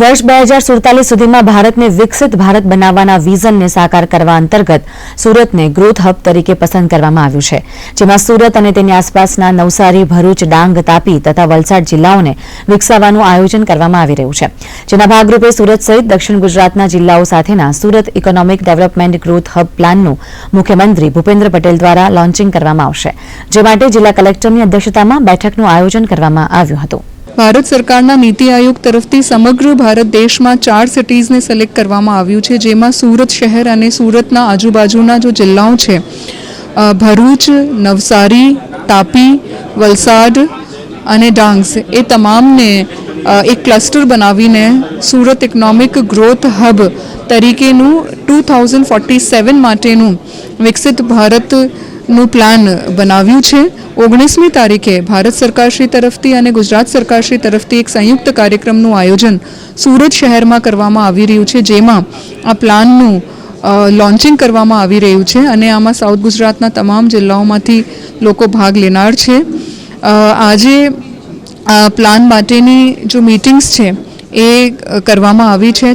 વર્ષ બે હજાર સુડતાલીસ સુધીમાં ભારતને વિકસિત ભારત બનાવવાના વિઝનને સાકાર કરવા અંતર્ગત સુરતને ગ્રોથ હબ તરીકે પસંદ કરવામાં આવ્યું છે. જેમાં સુરત અને તેની આસપાસના નવસારી, ભરૂચ, ડાંગ, તાપી તથા વલસાડ જિલ્લાઓને વિકસાવવાનું આયોજન કરવામાં આવી રહ્યું છે. જેના ભાગરૂપે સુરત સહિત દક્ષિણ ગુજરાતના જિલ્લાઓ સાથેના Surat economic development growth hub પ્લાનનું મુખ્યમંત્રી ભૂપેન્દ્ર પટેલ દ્વારા લોન્ચિંગ કરવામાં આવશે. જે માટે જિલ્લા કલેક્ટરની અધ્યક્ષતામાં બેઠકનું આયોજન કરવામાં આવ્યું હતું. ભારત સરકારના નીતિ આયોગ તરફથી સમગ્ર ભારત દેશમાં ચાર સિટીઝને સિલેક્ટ કરવામાં આવ્યું છે, જેમાં સુરત શહેર અને સુરતના આજુબાજુના જો જિલ્લાઓ છે ભરૂચ, નવસારી, તાપી, વલસાડ અને ડાંગ્સ એ તમામને એક ક્લસ્ટર બનાવીને સુરત ઇકોનોમિક ગ્રોથ હબ તરીકેનું ટુ થાઉઝન્ડ ફોર્ટી સેવન માટેનું વિકસિત ભારતનું પ્લાન બનાવ્યું છે. ઓગણીસમી તારીખે ભારત સરકારશ્રી તરફથી અને ગુજરાત સરકારશ્રી તરફથી એક સંયુક્ત કાર્યક્રમનું આયોજન સુરત શહેરમાં કરવામાં આવી રહ્યું છે, જેમાં આ પ્લાનનું લોન્ચિંગ કરવામાં આવી રહ્યું છે અને આમાં સાઉથ ગુજરાતના તમામ જિલ્લાઓમાંથી લોકો ભાગ લેનાર છે. આજે પ્લાન માટેની જો મીટિંગ્સ છે એ કરવામાં આવી છે.